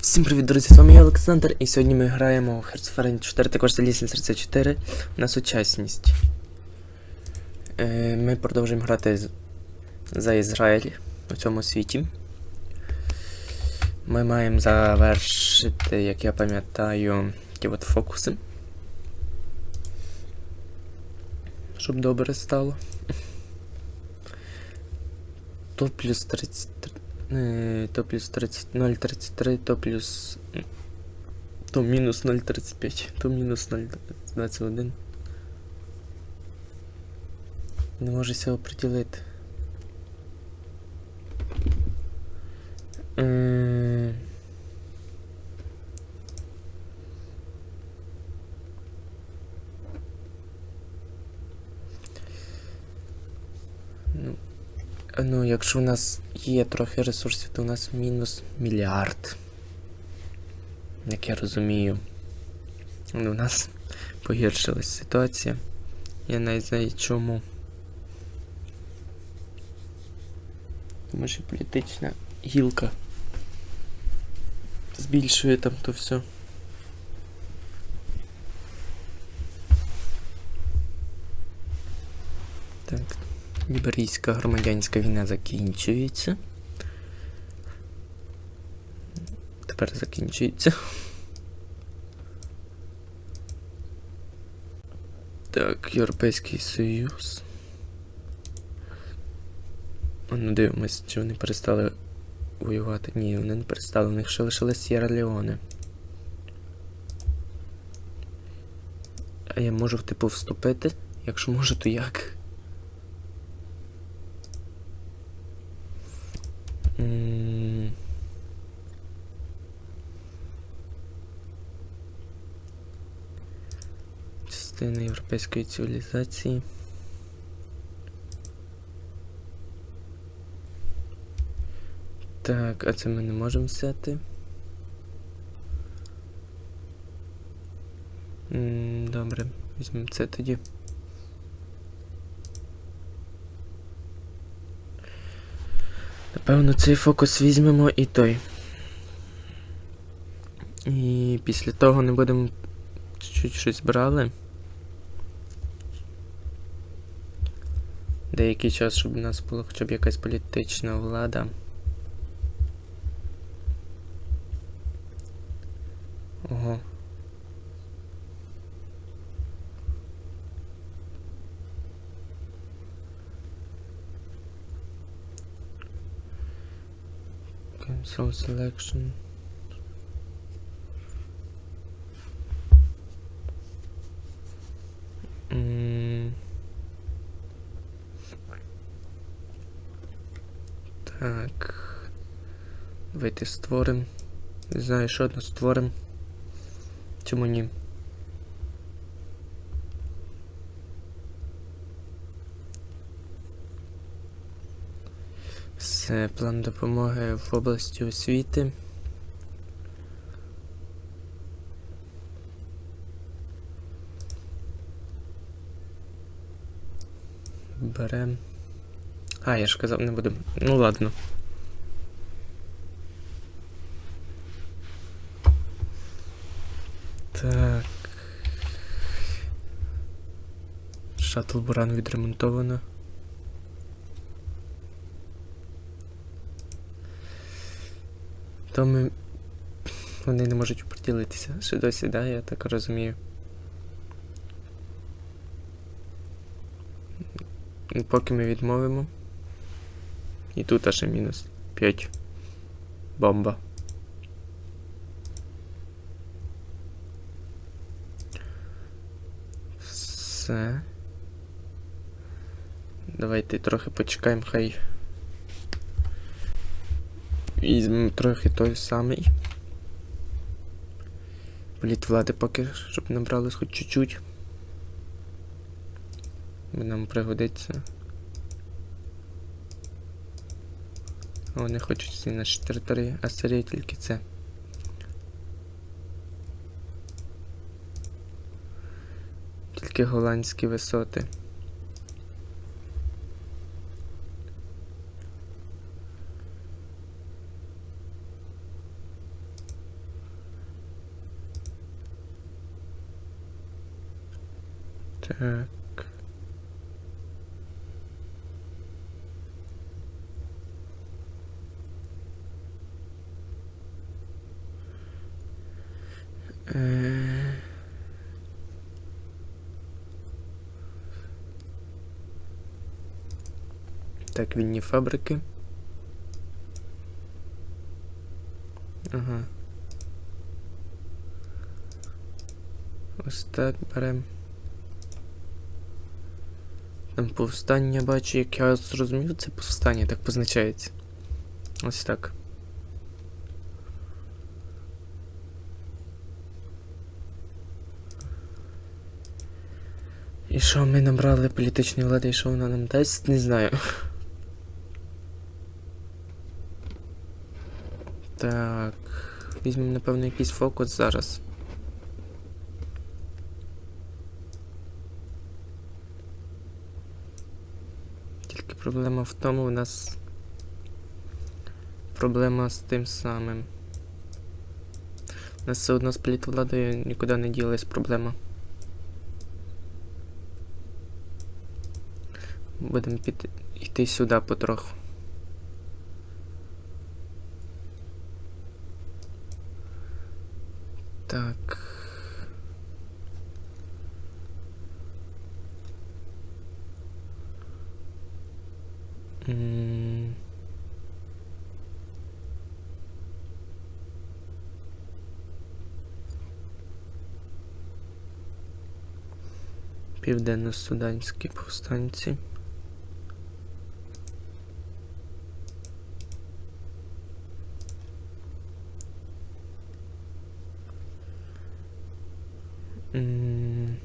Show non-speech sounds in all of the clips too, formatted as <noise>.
Всім привіт, друзі! З вами я Олександр, і сьогодні ми граємо в Hearts 4, також залізли 34 на сучасність. Е, ми продовжуємо грати за Ізраїль у цьому світі. Ми маємо завершити, як я пам'ятаю, ті от фокуси. Щоб добре стало. То плюс 33. Е, То плюс 30, 0,33, то плюс. м, То мінус 0,35, то мінус 0,21. Не можу себе оприділити. Е, Ну, якщо у нас є трохи ресурсів, то у нас мінус мільярд. Як я розумію. Ну, у нас погіршилась ситуація. Я навіть знаю чому. Тому що політична гілка збільшує там то все. Ліберійська громадянська війна закінчується. Тепер закінчується. Так, Європейський Союз. Ну, дивимось, чи вони перестали воювати. Ні, вони не перестали, у них ще лишилась Сєра Леоне. А я можу, типу, вступити? Якщо можу, то як? М. Частина європейської цивілізації. Так, а це ми не можемо взяти. Добре, візьмемо це тоді. Напевно, цей фокус візьмемо і той. І після того не будемо чуть-чуть щось брали. Деякий час, щоб у нас була хоча б якась політична влада. Ого. Cancel selection. М. Так. Давайте створимо. Не знаю, що одно створимо. Чому ні? Все, план допомоги в області освіти. Берем. А, я ж казав, не буду. Ну ладно. Так. Шаттл Буран відремонтовано. То ми. Вони не можуть приділитися. Ще досі, да, я так розумію. Поки ми відмовимо. І тут аж мінус 5. Бомба. Все. Давайте трохи почекаємо, хай. Візьмемо трохи той самий. Політ влади поки, щоб набралось хоч чуть-чуть. Нам пригодиться. О, не хочуть всі наші території, а серія тільки це. Тільки голландські висоти. Так. Так, вільні фабрики. Ага. Ось так берем. Там повстання бачу, як я зрозумів, це повстання так позначається. Ось так. І що ми набрали політичної влади, і що вона нам дасть, не знаю. Так. Візьмемо, напевно, якийсь фокус зараз. Тільки проблема в тому, у нас проблема з тим самим. У нас все одно з політвладою нікуди не ділась проблема. Будемо піти йти сюди потроху. Так. Південно-суданські повстанці. М.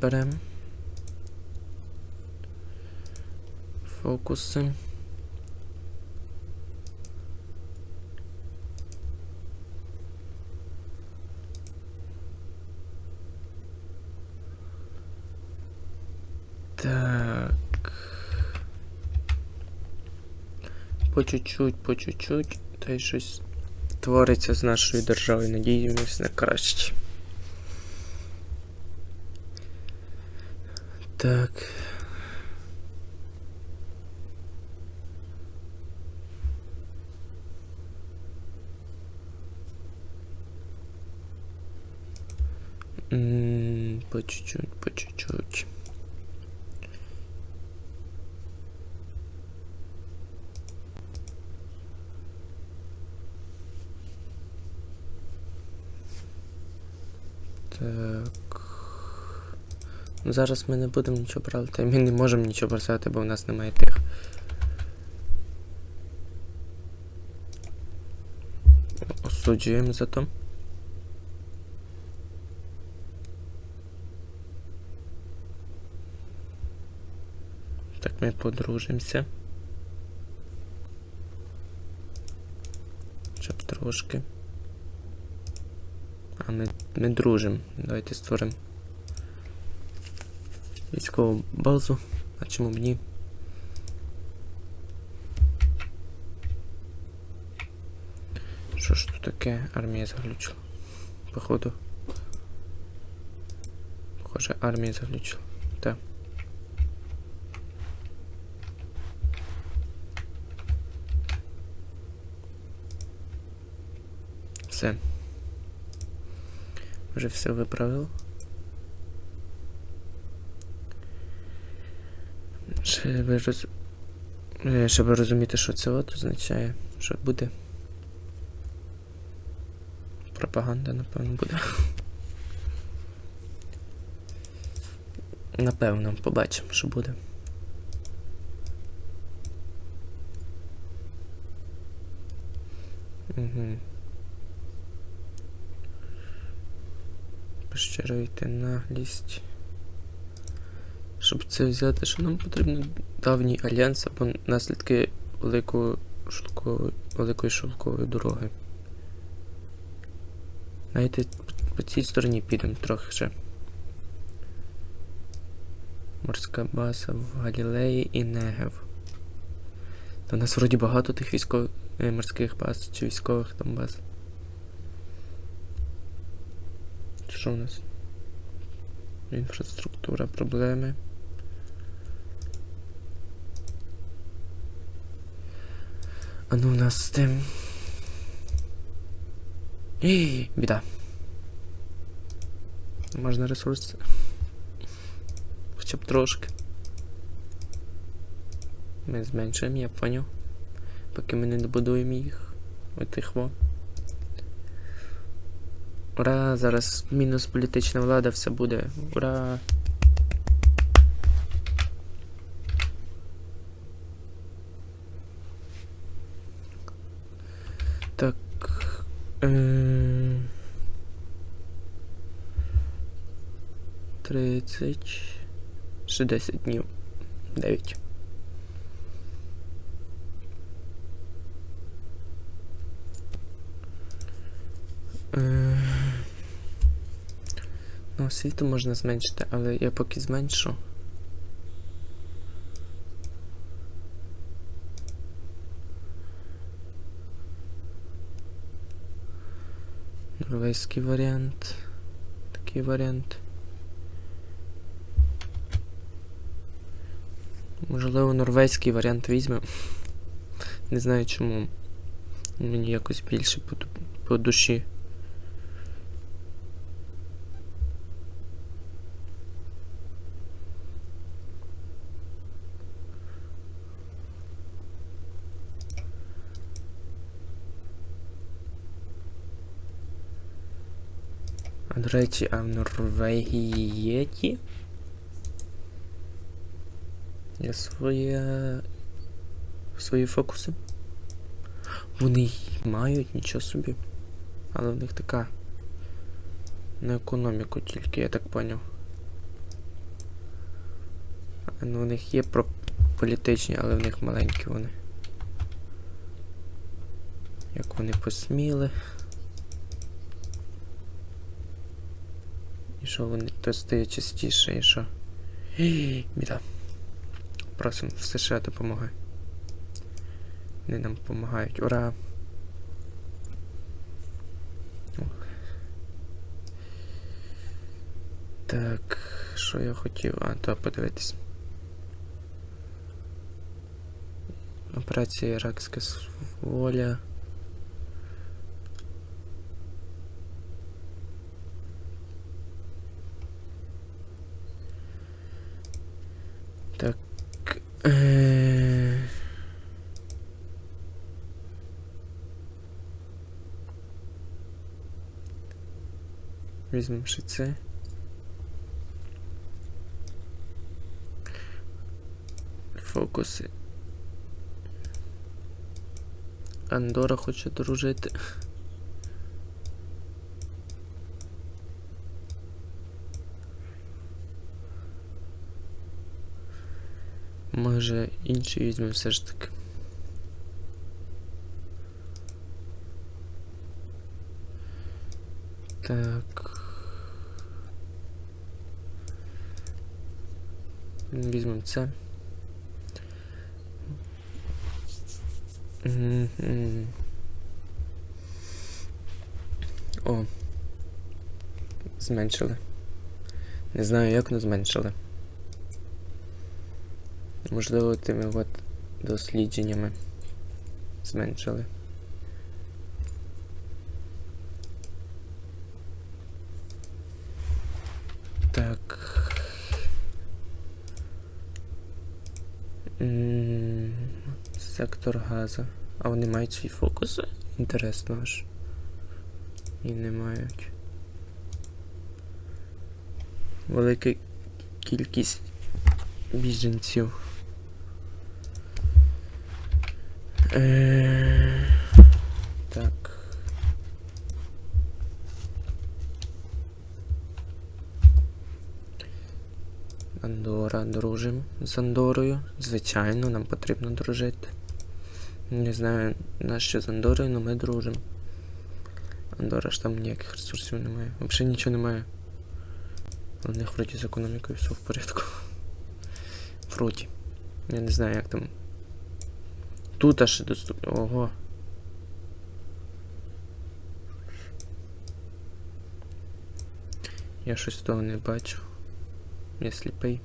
Беремо. Фокуси. Так. По чуть-чуть, по чуть-чуть. Та й щось твориться з нашою державою. Надіємось на краще. Так. По чуть-чуть, по чуть-чуть. Зараз ми не будемо нічого брати. Ми не можемо нічого брати, бо в нас немає тих. Осуджуємо за то. Так ми подружимося. Щоб трошки. А ми, ми дружимо. Давайте створимо військову базу. А чому б ні? Що ж тут таке? Армія заглючила. Походу. Похоже, армія заглючила. Так. Все. Вже все виправив. Щоб, роз... е, щоб розуміти, що це от означає, що буде. Пропаганда, напевно, буде. Напевно, побачимо, що буде. Угу. Пощируйте наглість. Щоб це взяти, що нам потрібно давній альянс або наслідки великої шовкової, великої шовкової дороги. Знаєте, по цій стороні підемо трохи ще. Морська база в Галілеї і Негев. Та у нас вроді багато тих військових е, морських баз чи військових там баз. Що у нас? Інфраструктура, проблеми. А ну у нас з тим. Ій, біда. Можна ресурси. Хоча б трошки. Ми зменшуємо, я поняв. Поки ми не добудуємо їх. Отих во. Ура! Зараз мінус політична влада, все буде. Ура! Так. Е... 30. Ще 10 днів. 9. Е... Ну, освіту можна зменшити, але я поки зменшу. Норвезький варіант. Такий варіант. Можливо, норвезький варіант візьмемо. Не знаю чому. Мені якось більше по, по душі. Речі, а в Норвегії є ті? Є своє. свої фокуси. Вони й мають нічого собі. Але в них така. На економіку тільки, я так поняв. Ну, у них є про політичні, але в них маленькі вони. Як вони посміли. Що вони то стає частіше, і що? Біда. Просимо в США допомоги. Вони нам допомагають. Ура! Так, що я хотів? А, то подивитись. Операція Іракська воля. Е... Візьмемо ще це. Фокуси. Андора хоче дружити. Може інші візьмемо все ж таки. Так. Візьмемо це. О. Зменшили. Не знаю, як, але зменшили. Можливо, тими от дослідженнями зменшили. Так. М, Сектор газу. А вони мають свій фокус? Інтересно аж. І не мають. Велика кількість біженців. Е, Так. Андора, дружимо з Андорою. Звичайно, нам потрібно дружити. Не знаю, на що з Андорою, але ми дружимо. Андора ж там ніяких ресурсів немає. Взагалі нічого немає. У них вроді з економікою все в порядку. Вроді. Я не знаю, як там. Тут аж доступно. Ого. Я щось того не бачу. Я сліпий.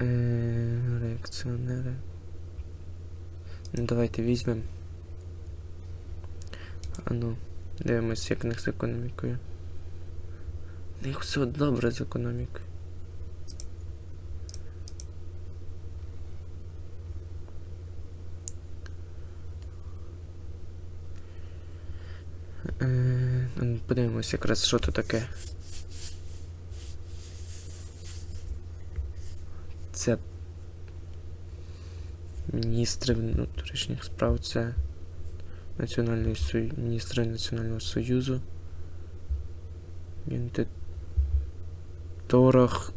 Е, Реакціонери. Ну, давайте візьмемо. А ну, дивимось, як в них з економікою. У них все добре з економікою. Подивимось якраз, що тут таке. Це міністри внутрішніх справ, це Національний Сою... міністри Національного Союзу. Торах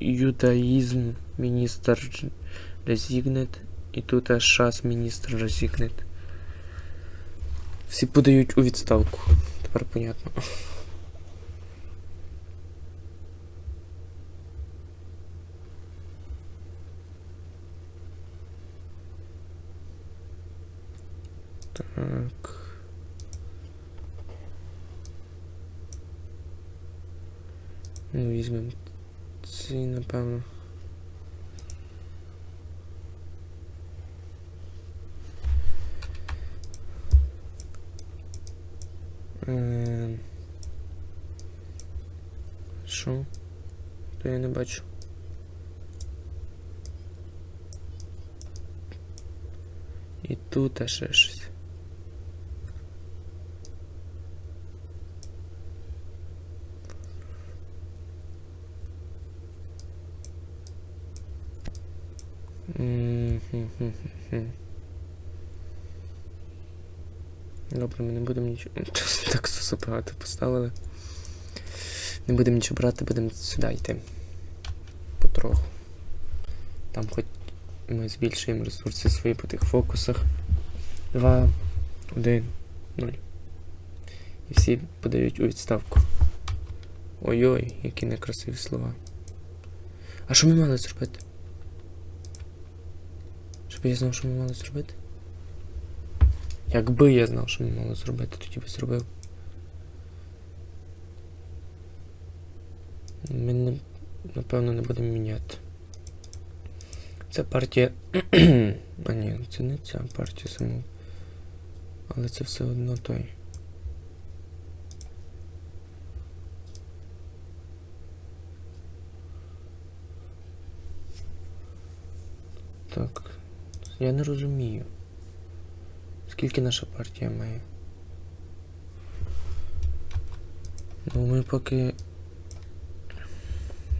юдаїзм міністр резігнет. І тут аж шас міністр резігнет. Всі подають у відставку. Тепер понятно. Так. Ну, візьмемо цей, напевно. Ем. Що? То я не бачу. І тут ще щось. М-хм-хм-хм. Добре, ми не будемо нічого. <laughs> Так багато поставили. Не будемо нічого брати, будемо сюди йти. Потроху. Там хоч ми збільшуємо ресурси свої по тих фокусах. 2, 1, 0. І всі подають у відставку. Ой-ой, які некрасиві слова. А що ми мали зробити? Щоб я знав, що ми мали зробити? Якби я знав, що ми мали зробити, тоді би зробив. Ми не, напевно не будемо міняти. Це партія. <clears throat> а ні, це не ця партія сама. Але це все одно той. Так. Я не розумію. Скільки наша партія має? Ну ми поки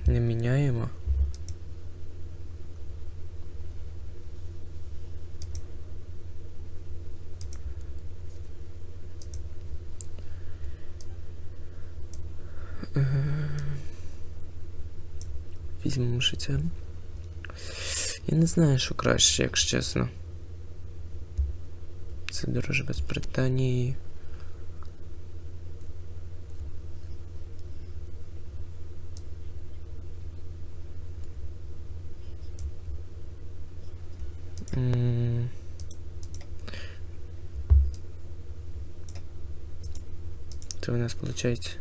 не міняємо. Візьмемо ще це. Я не знаю, що краще, якщо чесно. Це дороже без Британії. Це у нас виходить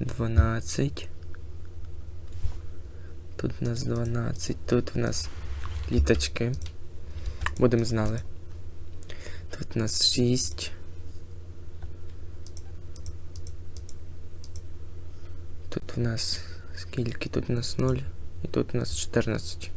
12. Тут у нас 12, тут у нас літочки. Будемо знали. Тут у нас 6. Тут у нас скільки? Тут у нас 0 і тут у нас 14.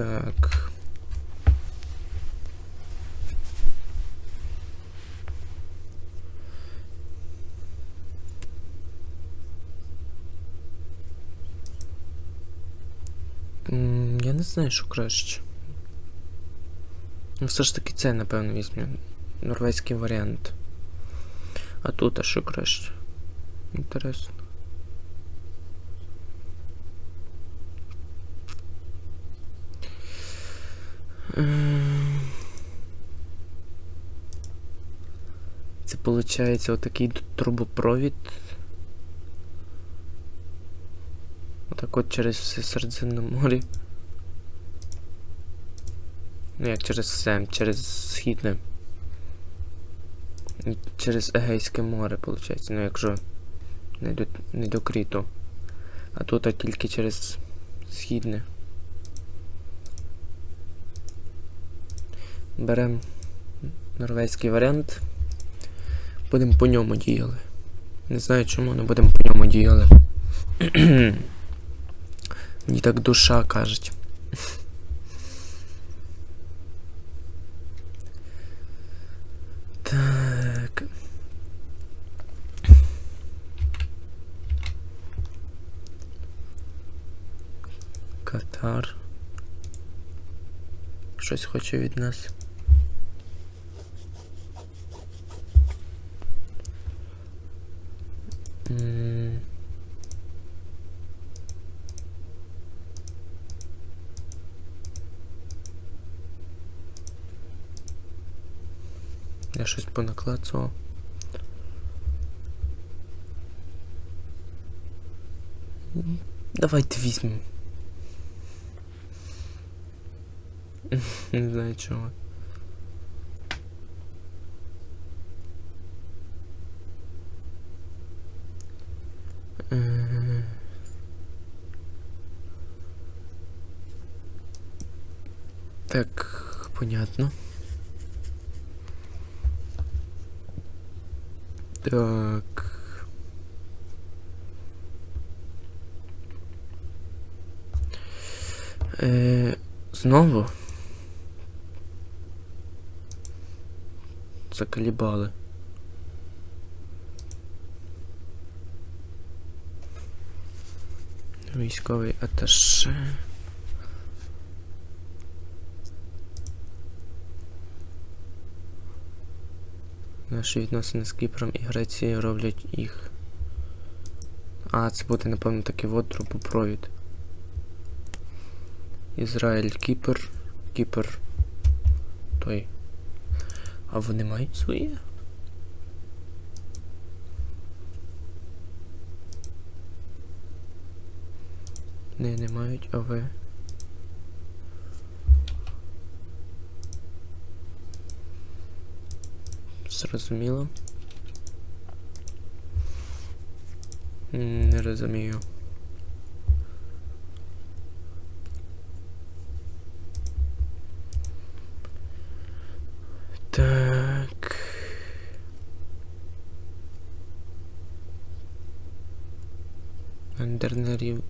Так. Я не знаю, що краще. Ну, все ж таки це, напевно, візьму. Норвезький варіант. А тут а що краще? Інтересно. Ем. Це виходить отакий трубопровід. Отак от через все Середземне море. Ну як через все, через Східне. Через Егейське море, виходить, ну якщо не до, не до Кріту. А тут а тільки через Східне. Беремо норвезький варіант. Будемо по ньому діяли. Не знаю чому, але будемо по ньому діяли. <clears throat> Мені так душа кажуть. Щось хоче від нас. Я щось понаклацував. Давайте візьмемо. <laughs> Не знаю чого. Так, понятно. Так. Е, знову? Заколебали. Військовий аташе. Наші відносини з Кіпром і Грецією роблять їх. А, це буде, напевно, такий от трубопровід. Ізраїль, Кіпр, Кіпр. Той. А вони мають своє? Не, не мають, а ви. Зрозуміло. Не розумію. Так. Андерне рів...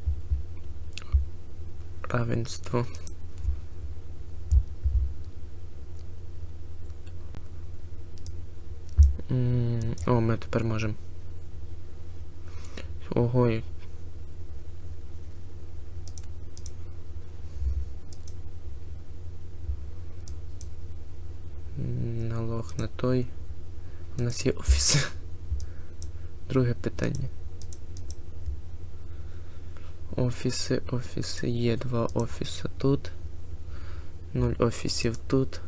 равенство. О, ми тепер можемо. Ого. Налог на той. У нас є офіс. <laughs> Друге питання. Офіси, офіси. Є два офіси тут. Нуль офісів тут.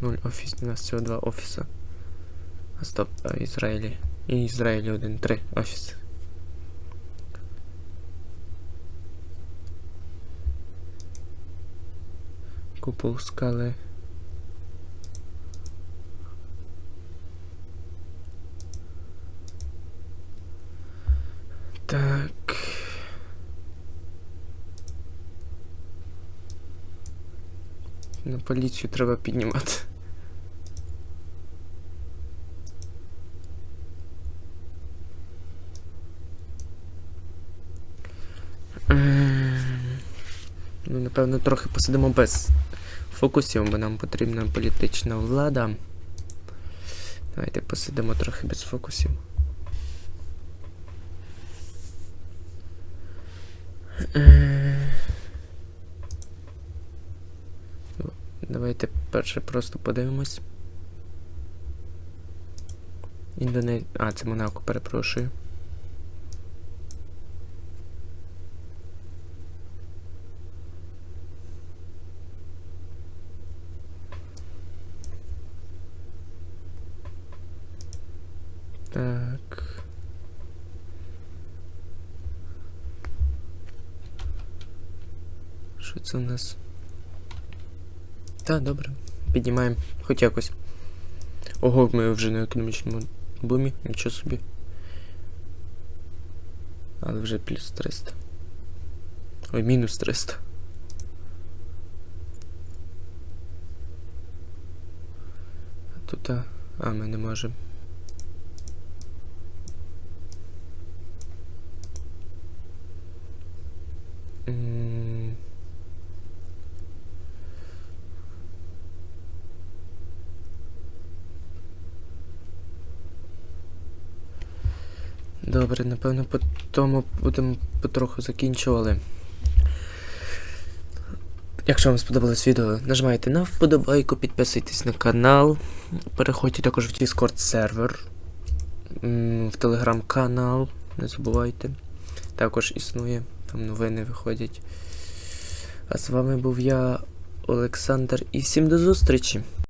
Нуль офісів. У нас всього два офіса. А стоп, а Ізраїлі. І Ізраїлі один, три офіси. Купол скали. Так. На поліцію треба піднімати. Ем, Ну, напевно, трохи посидимо без фокусів, бо нам потрібна політична влада. Давайте посидимо трохи без фокусів. Е, Давайте перше просто подивимось. Індоне... А, це Монако, перепрошую. Так. Що це у нас? Так, добре. Піднімаємо. Хоч якось. Ого, ми вже на економічному бумі, нічого собі. Але вже плюс 300. Ой, мінус 300. А тут. А, ми не можемо. М. Добре, напевно, по тому будемо потроху закінчували. Якщо вам сподобалось відео, нажимайте на вподобайку, підписуйтесь на канал, переходьте також в Discord сервер, в телеграм-канал, не забувайте. Також існує, там новини виходять. А з вами був я, Олександр, і всім до зустрічі!